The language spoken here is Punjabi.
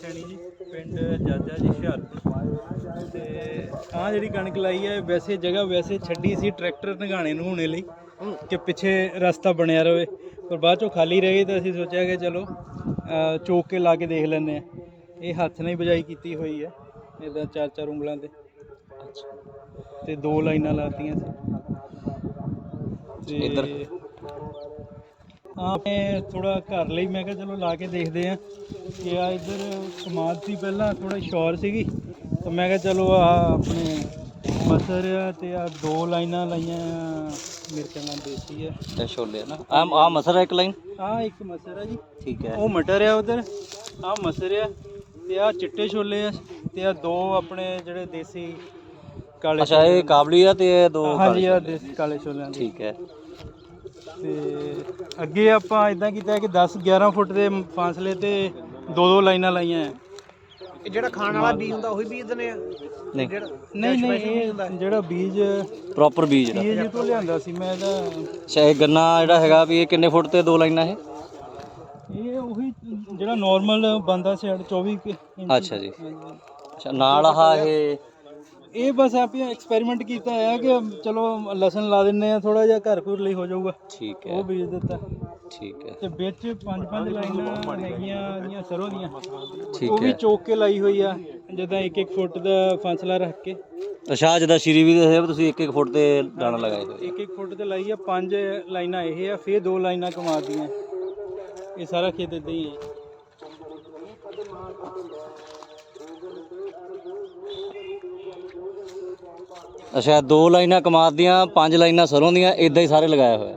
ਸੈਣੀ ਜੀ ਪਿੰਡ ਜਾਜਾ ਜੀ ਹੁਸ਼ਿਆਰਪੁਰ। ਤੇ ਆਹ ਜਿਹੜੀ ਕਣਕ ਲਾਈ ਹੈ ਵੈਸੇ ਜਗ੍ਹਾ ਵੈਸੇ ਛੱਡੀ ਸੀ ਟਰੈਕਟਰ ਨਗਾਣੇ ਨੂੰ ਹੋਣੇ ਲਈ ਕਿ ਪਿੱਛੇ ਰਸਤਾ ਬਣਿਆ ਰਵੇ। ਪਰ ਬਾਅਦ ਚੋਂ ਖਾਲੀ ਰਹਿ ਗਈ ਤਾਂ ਅਸੀਂ ਸੋਚਿਆ ਕਿ ਚਲੋ ਚੋਕ ਕੇ ਲਾ ਕੇ ਦੇਖ ਲੈਂਦੇ ਆ ਇਹ ਹੱਥ ਨਾਲ ਹੀ ਬਜਾਈ ਕੀਤੀ ਹੋਈ ਹੈ ਇਦਾਂ ਚਾਰ ਚਾਰ ਉਂਗਲਾਂ ਤੇ। ਤੇ ਦੋ ਲਾਈਨਾਂ ਲਾਤੀਆਂ ਸੀ। ਤੇ ਇੱਧਰ? ਆਪੇ ਥੋੜਾ ਘਰ ਲਈ ਮੈਂ ਕਿਹਾ ਚਲੋ ਲਾ ਕੇ ਦੇਖਦੇ ਆ ਕਿ ਆ ਇੱਧਰ ਕਮਾਦ ਸੀ ਪਹਿਲਾਂ ਥੋੜਾ ਸ਼ੋਰ ਸੀਗੀ। ਤਾਂ ਮੈਂ ਕਿਹਾ ਚਲੋ ਆ ਆਪਣੇ ਮਸਰ ਆ ਤੇ ਆ ਦੋ ਲਾਈਨਾਂ ਲਾਈਆਂ ਆ, ਮੇਰੇ ਖਿਆਲ ਨਾਲ ਦੇਸੀ ਆ। ਇਹ ਛੋਲੇ ਆ ਨਾ। ਆ ਆ ਮਸਰ ਹੈ ਇੱਕ ਲਾਈਨ? ਆ ਇੱਕ ਮਸਰ ਆ ਜੀ। ਠੀਕ ਹੈ। ਉਹ ਮਟਰ ਆ ਉਧਰ। ਆ ਮਸਰ ਆ ਤੇ ਆ ਚਿੱਟੇ ਛੋਲੇ ਆ ਤੇ ਆ ਦੋ ਆਪਣੇ ਜਿਹੜੇ ਦੇਸੀ ਕਾਲੇ ਅੱਛਾ ਇਹ ਕਾਬਲੀ ਆ ਤੇ ਇਹ ਦੋ ਹਾਂਜੀ ਆ। ਦੇਸੀ ਕਾਲੇ ਛੋਲਿਆਂ ਦੇ। ਠੀਕ ਹੈ। ਤੇ ਅੱਗੇ ਆਪਾਂ ਇਦਾਂ ਕੀਤਾ ਕਿ 10 11 ਫੁੱਟ ਦੇ ਫਾਸਲੇ ਤੇ ਦੋ ਦੋ ਲਾਈਨਾਂ ਲਾਈਆਂ ਆ ਇਹ ਜਿਹੜਾ ਖਾਣ ਵਾਲਾ ਬੀਜ ਹੁੰਦਾ ਉਹੀ ਬੀਜ ਦਿੰਦੇ ਆ? ਨਹੀਂ। ਨਹੀਂ ਨਹੀਂ ਇਹ ਜਿਹੜਾ ਬੀਜ ਪ੍ਰੋਪਰ ਬੀਜ ਜਿਹੜਾ। ਜੀ ਤੋਂ ਲਿਆਂਦਾ ਸੀ ਮੈਂ ਇਹਦਾ ਇਹ ਗੰਨਾ ਜਿਹੜਾ ਹੈਗਾ ਵੀ ਇਹ ਕਿੰਨੇ ਫੁੱਟ ਤੇ ਦੋ ਲਾਈਨਾਂ ਇਹ? ਇਹ ਉਹੀ ਜਿਹੜਾ ਨਾਰਮਲ ਬੰਦਾ ਸਾਈਡ 24 ਕੁ ਇੰਚ ਅੱਛਾ ਜੀ। ਅੱਛਾ ਨਾਲ ਆਹ ਇਹ ਇਹ ਬਸ ਆਪੇ ਐਕਸਪੈਰੀਮੈਂਟ ਕੀਤਾ ਹੈ ਕਿ ਚਲੋ ਲਸਣ ਲਾ ਦਿੰਨੇ ਆ ਥੋੜਾ ਜਿਹਾ ਘਰ ਘੁਰ ਲਈ ਹੋ ਜਾਊਗਾ। ਠੀਕ ਹੈ। ਉਹ ਬੀਜ ਦਿੱਤਾ। ਠੀਕ ਹੈ। ਤੇ ਵਿੱਚ ਪੰਜ ਪੰਜ ਲਾਈਨਾਂ ਹੈਗੀਆਂ ਦੀਆਂ ਸਰੋਂ ਦੀਆਂ। ਠੀਕ ਉਹ ਵੀ ਹੈ। ਚੋਕ ਕੇ ਲਾਈ ਹੋਈ ਆ ਜਿੱਦਾਂ ਇੱਕ ਇੱਕ ਫੁੱਟ ਦਾ ਫਾਸਲਾ ਰੱਖ ਕੇ। ਅੱਛਾ ਜਿਹਦਾ ਸ਼੍ਰੀ ਵੀ ਵੀ ਤੁਸੀਂ ਇੱਕ ਇੱਕ ਫੁੱਟ ਤੇ ਦਾਣਾ ਲਗਾਏ ਹੋਏ ਇੱਕ ਇੱਕ ਫੁੱਟ ਤੇ ਲਾਈ ਆ ਪੰਜ ਲਾਈਨਾਂ ਇਹ ਆ ਫਿਰ ਦੋ ਲਾਈਨਾਂ ਕਮਾ ਦੀਆਂ। ਇਹ ਸਾਰਾ ਖੇਤ ਇਦਾਂ ਹੀ ਹੈ ਅੱਛਾ ਦੋ ਲਾਈਨਾਂ ਕਮਾਦ ਦੀਆਂ ਪੰਜ ਲਾਈਨਾਂ ਸਰੋਂ ਦੀਆਂ ਇਦਾਂ ਹੀ ਸਾਰੇ ਲਗਾਇਆ ਹੋਇਆ।